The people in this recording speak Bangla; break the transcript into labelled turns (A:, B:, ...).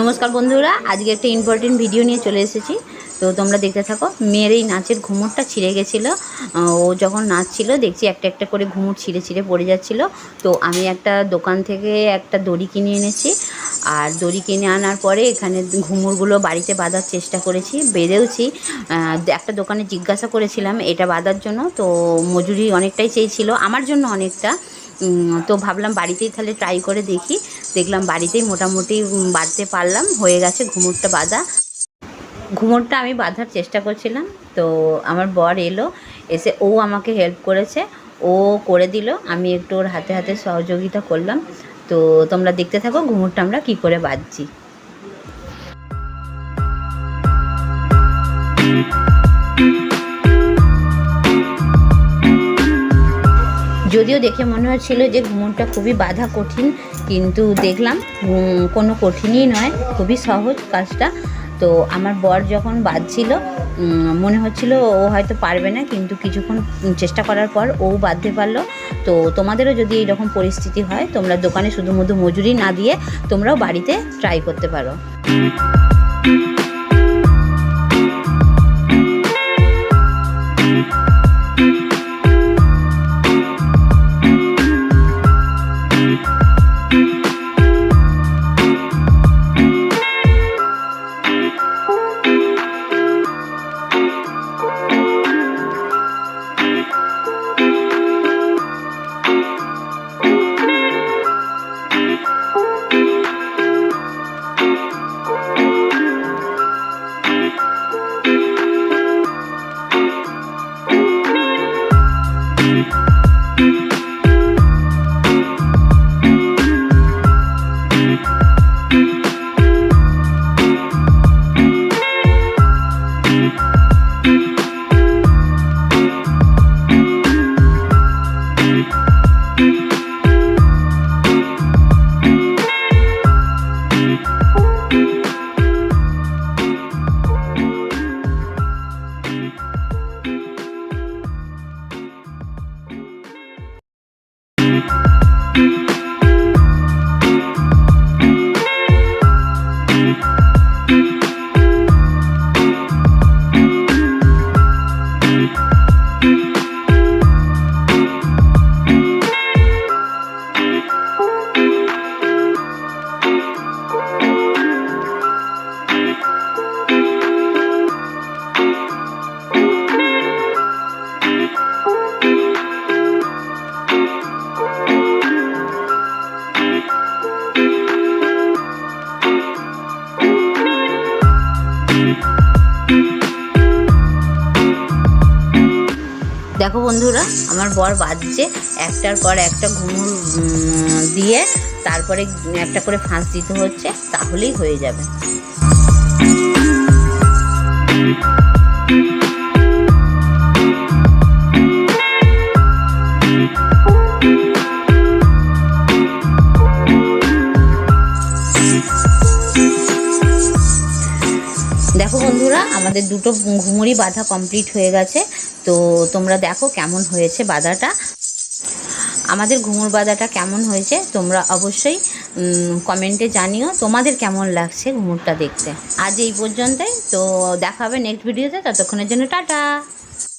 A: নমস্কার বন্ধুরা, আজকে একটা ইম্পর্টেন্ট ভিডিও নিয়ে চলে এসেছি। তো তোমরা দেখতে থাকো, মেয়ের এই নাচের ঘুমুরটা ছিঁড়ে গেছিল। ও যখন নাচছিল, দেখছি একটা একটা করে ঘুমুর ছিঁড়ে ছিঁড়ে পড়ে যাচ্ছিল। তো আমি একটা দোকান থেকে একটা দড়ি কিনে এনেছি। আর দড়ি কিনে আনার পরে এখানে ঘুমুরগুলো বাড়িতে বাঁধার চেষ্টা করেছি, বেঁধেওছি। একটা দোকানে জিজ্ঞাসা করেছিলাম, এটা বাঁধার জন্য। তো মজুরি অনেকটাই চেয়েছিল, আমার জন্য অনেকটা। তো ভাবলাম বাড়িতেই তাহলে ট্রাই করে দেখি। দেখলাম বাড়িতেই মোটামুটি বাঁধতে পারলাম, হয়ে গেছে ঘুমুরটা বাঁধা। ঘুমোরটা আমি বাঁধার চেষ্টা করছিলাম, তো আমার বর এলো, এসে ও আমাকে হেল্প করেছে, ও করে দিল, আমি একটু ওর হাতে হাতে সহযোগিতা করলাম। তো তোমরা দেখতে থাকো ঘুমোরটা আমরা কী করে বাঁধছি। যদিও দেখে মনে হচ্ছিল যে ঘুমোরটা খুবই বাধা কঠিন, কিন্তু দেখলাম কোনো কঠিনই নয়, খুবই সহজ কাজটা। তো আমার বর যখন বাঁধছিল মনে হচ্ছিল ও হয়তো পারবে না, কিন্তু কিছুক্ষণ চেষ্টা করার পর ও বাঁধতে পারল। তো তোমাদেরও যদি এইরকম পরিস্থিতি হয়, তোমরা দোকানে শুধু মধু মজুরি না দিয়ে তোমরাও বাড়িতে ট্রাই করতে পারো। দেখো বন্ধুরা, আমার বর বাজছে, একটার পর একটা ঘুমুর দিয়ে তারপরে একটা করে ফাঁস দিতে হচ্ছে, তাহলেই হয়ে যাবে। বন্ধুরা, আমাদের দুটো ঘুমুরি বাঁধা কমপ্লিট হয়ে গেছে। তো তোমরা দেখো কেমন হয়েছে বাঁধাটা। আমাদের ঘুমুর বাঁধাটা কেমন হয়েছে, তোমরা অবশ্যই কমেন্টে জানিও। তোমাদের কেমন লাগছে ঘুমুরটা দেখতে? আজ এই পর্যন্তই। তো দেখা হবে নেক্সট ভিডিওতে ততক্ষণের জন্য টাটা!